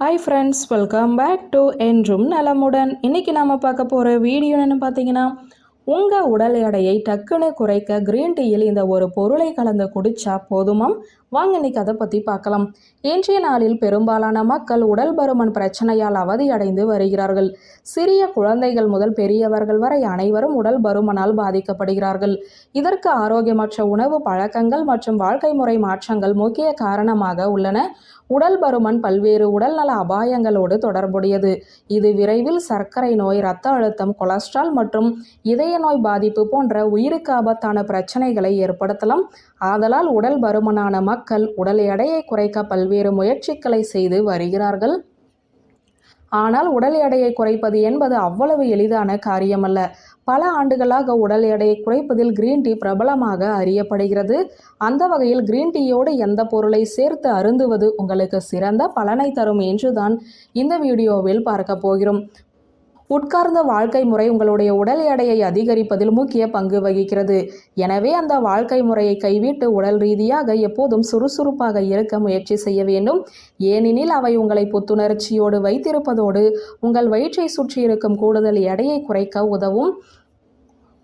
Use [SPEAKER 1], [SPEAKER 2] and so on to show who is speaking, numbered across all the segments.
[SPEAKER 1] Hi friends welcome back to என்றும் நலமுடன் இன்றைக்கி நாம் பார்க்க போகிற வீடியோ என்னென்னு பார்த்தீங்கன்னா உங்கள் உடல் எடையை டக்குன்னு குறைக்க கிரீன் டீயில் இந்த ஒரு பொருளை கலந்து குடிச்சா போதுமாம் வாங்க இன்னைக்கு அதை பற்றி பார்க்கலாம். இன்றைய நாளில் பெரும்பாலான மக்கள் உடல் பருமன் பிரச்சனையால் அவதியடைந்து வருகிறார்கள். சிறிய குழந்தைகள் முதல் பெரியவர்கள் வரை அனைவரும் உடல் பருமனால் பாதிக்கப்படுகிறார்கள். இதற்கு ஆரோக்கியமற்ற உணவு பழக்கங்கள் மற்றும் வாழ்க்கை முறை மாற்றங்கள் முக்கிய காரணமாக உள்ளன. உடல் பருமன் பல்வேறு உடல்நல அபாயங்களோடு தொடர்புடையது. இது விரைவில் சர்க்கரை நோய் இரத்த அழுத்தம் கொலஸ்ட்ரால் மற்றும் இதய நோய் பாதிப்பு போன்ற உயிருக்கு ஆபத்தான பிரச்சனைகளை ஏற்படுத்தலாம். ஆதலால் உடல் பருமனான மக்கள் உடல் எடையை குறைக்க பல்வேறு முயற்சிகளை செய்து வருகிறார்கள். ஆனால் உடல் எடையை குறைப்பது என்பது அவ்வளவு எளிதான காரியமல்ல. பல ஆண்டுகளாக உடல் எடையை குறைப்பதில் கிரீன் டீ பிரபலமாக அறியப்படுகிறது. அந்த வகையில் கிரீன் டீயோடு எந்த பொருளை சேர்த்து அருந்துவது உங்களுக்கு சிறந்த பலனை தரும் என்றுதான் இந்த வீடியோவில் பார்க்க போகிறோம். உட்கார்ந்த வாழ்க்கை முறை உங்களுடைய உடல் எடையை அதிகரிப்பதில் முக்கிய பங்கு வகிக்கிறது. எனவே அந்த வாழ்க்கை முறையை கைவிட்டு உடல் ரீதியாக எப்போதும் சுறுசுறுப்பாக இருக்க முயற்சி செய்ய வேண்டும். ஏனெனில் அவை உங்களை புத்துணர்ச்சியோடு வைத்திருப்பதோடு உங்கள் வயிற்றை சுற்றி இருக்கும் கூடுதல் எடையை குறைக்க உதவும்.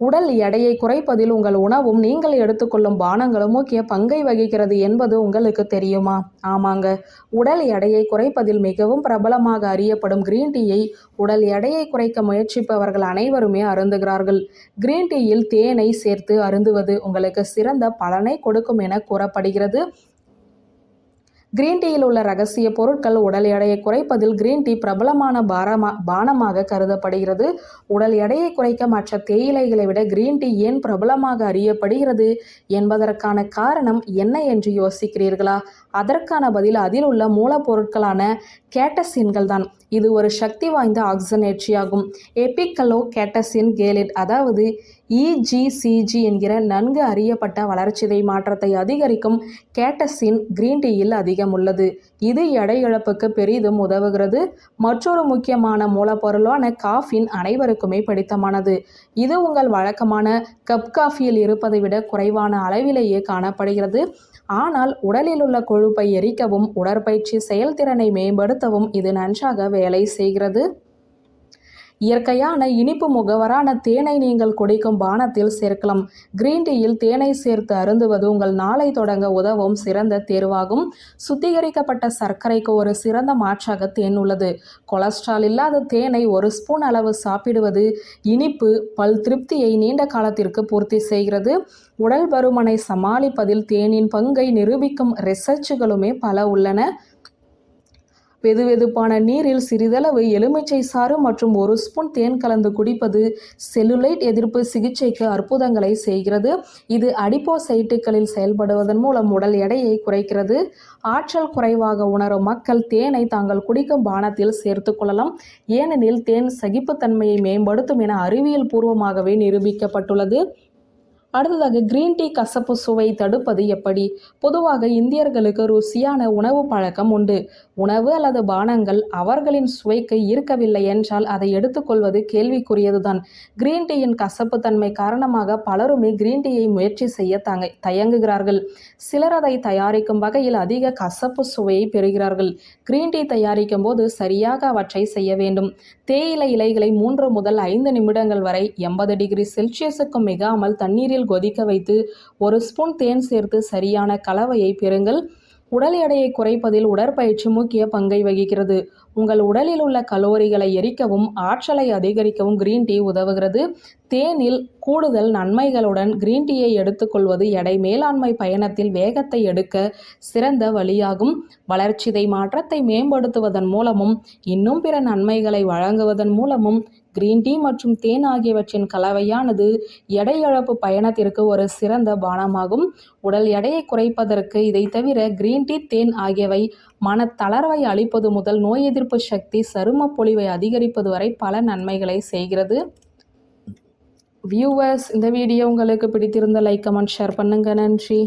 [SPEAKER 1] உடல் எடையை குறைப்பதில் உங்கள் உணவும் நீங்கள் எடுத்துக்கொள்ளும் பானங்களும் முக்கிய பங்கை வகிக்கிறது என்பது உங்களுக்கு தெரியுமா? ஆமாங்க. உடல் எடையை குறைப்பதில் மிகவும் பிரபலமாக அறியப்படும் கிரீன் டீயை உடல் எடையை குறைக்க முயற்சிப்பவர்கள் அனைவருமே அருந்துகிறார்கள். கிரீன் டீயில் தேனை சேர்த்து அருந்துவது உங்களுக்கு சிறந்த பலனை கொடுக்கும் என கூறப்படுகிறது. கிரீன் டீயில் உள்ள ரகசிய பொருட்கள் உடல் எடையை குறைப்பதில் கிரீன் டீ பிரபலமான பாரமா பானமாக கருதப்படுகிறது. உடல் எடையை குறைக்க மற்ற தேயிலைகளை விட கிரீன் டீ ஏன் பிரபலமாக அறியப்படுகிறது என்பதற்கான காரணம் என்ன என்று யோசிக்கிறீர்களா? அதற்கான பதில் அதில் உள்ள மூலப்பொருட்களான கேட்டசின்கள் தான். இது ஒரு சக்தி வாய்ந்த ஆக்சனேற்றியாகும் எபிக்கலோ கேட்டசின் கேலிட் அதாவது இஜிசிஜி என்கிற நன்கு அறியப்பட்ட வளர்ச்சிதை மாற்றத்தை அதிகரிக்கும் கேட்டசின் கிரீன் டீயில் அதிகம் உள்ளது. இது எடை இழப்புக்கு பெரிதும் உதவுகிறது. மற்றொரு முக்கியமான மூலப்பொருளான காஃபின் அனைவருக்குமே பிடித்தமானது. இது உங்கள் வழக்கமான கப் காஃபியில் இருப்பதை விட குறைவான அளவிலேயே காணப்படுகிறது. ஆனால் உடலில் உள்ள கொழுப்பை எரிக்கவும் உடற்பயிற்சி செயல்திறனை மேம்படுத்தவும் இது நன்றாக வேலை செய்கிறது. இயற்கையான இனிப்பு முகவரான தேனை நீங்கள் குடிக்கும் பானத்தில் சேர்க்கலாம். கிரீன் டீயில் தேனை சேர்த்து அருந்துவது உங்கள் நாளை தொடங்க உதவும் சிறந்த தேர்வாகும். சுத்திகரிக்கப்பட்ட சர்க்கரைக்கு ஒரு சிறந்த மாற்றாக தேன் உள்ளது. கொலஸ்ட்ரால் இல்லாத தேனை ஒரு ஸ்பூன் அளவு சாப்பிடுவது இனிப்பு பல் திருப்தியை நீண்ட காலத்திற்கு பூர்த்தி செய்கிறது. உடல் பருமனை சமாளிப்பதில் தேனின் பங்கை நிரூபிக்கும் ரிசர்ச்சுகளுமே பல உள்ளன. வெதுவெதுப்பான நீரில் சிறிதளவு எலுமிச்சை சாறு மற்றும் ஒரு ஸ்பூன் தேன் கலந்து குடிப்பது செல்லுலைட் எதிர்ப்பு சிகிச்சைக்கு அற்புதங்களை செய்கிறது. இது அடிப்போசைட்டுகளில் செயல்படுவதன் மூலம் உடல் எடையை குறைக்கிறது. ஆற்றல் குறைவாக உணரும் மக்கள் தேனை தாங்கள் குடிக்கும் பானத்தில் சேர்த்து கொள்ளலாம். ஏனெனில் தேன் சகிப்புத்தன்மையை மேம்படுத்தும் என அறிவியல் பூர்வமாகவே நிரூபிக்கப்பட்டுள்ளது. அடுத்ததாக கிரீன் டீ கசப்பு சுவை தடுப்பது எப்படி? பொதுவாக இந்தியர்களுக்கு ருசியான உணவு பழக்கம் உண்டு. உணவு அல்லது பானங்கள் அவர்களின் சுவைக்கு இருக்கவில்லை என்றால் அதை எடுத்துக்கொள்வது கேள்விக்குரியதுதான். கிரீன் டீயின் கசப்பு தன்மை காரணமாக பலருமே கிரீன் டீயை முயற்சி செய்ய தங்க தயங்குகிறார்கள். சிலர் அதை தயாரிக்கும் வகையில் அதிக கசப்பு சுவையை பெறுகிறார்கள். கிரீன் டீ தயாரிக்கும் போது சரியாக அவற்றை செய்ய வேண்டும். தேயிலை இலைகளை மூன்று முதல் ஐந்து நிமிடங்கள் வரை எண்பது டிகிரி செல்சியஸுக்கும் மிகாமல் தண்ணீரில் தண்ணீரில் கொதிக்க வைத்து ஒரு ஸ்பூன் தேன் சேர்த்து சரியான கலவையை பெறுங்கள். உடல் எடையை குறைப்பதில் உடற்பயிற்சி முக்கிய பங்கை வகிக்கிறது. உங்கள் உடலில் உள்ள கலோரிகளை எரிக்கவும் ஆற்றலை அதிகரிக்கவும் கிரீன் டீ உதவுகிறது. தேனில் கூடுதல் நன்மைகளுடன் கிரீன் டீயை எடுத்துக்கொள்வது எடை மேலாண்மை பயணத்தில் வேகத்தை எடுக்க சிறந்த வழியாகும். வளர்ச்சிதை மாற்றத்தை மேம்படுத்துவதன் மூலமும் இன்னும் பிற நன்மைகளை வழங்குவதன் மூலமும் கிரீன் டீ மற்றும் தேன் ஆகியவற்றின் கலவையானது எடை இழப்பு பயணத்திற்கு ஒரு சிறந்த பானமாகும். உடல் எடையை குறைப்பதற்கு இதை தவிர கிரீன் டீ தேன் ஆகியவை மனத்தளர்வை அளிப்பது முதல் நோய் எதிர்ப்பு சக்தி சரும பொலிவை அதிகரிப்பது வரை பல நன்மைகளை செய்கிறது. வியூவர்ஸ் இந்த வீடியோ உங்களுக்கு பிடித்திருந்த லைக் கமெண்ட் ஷேர் பண்ணுங்கள் நன்றி.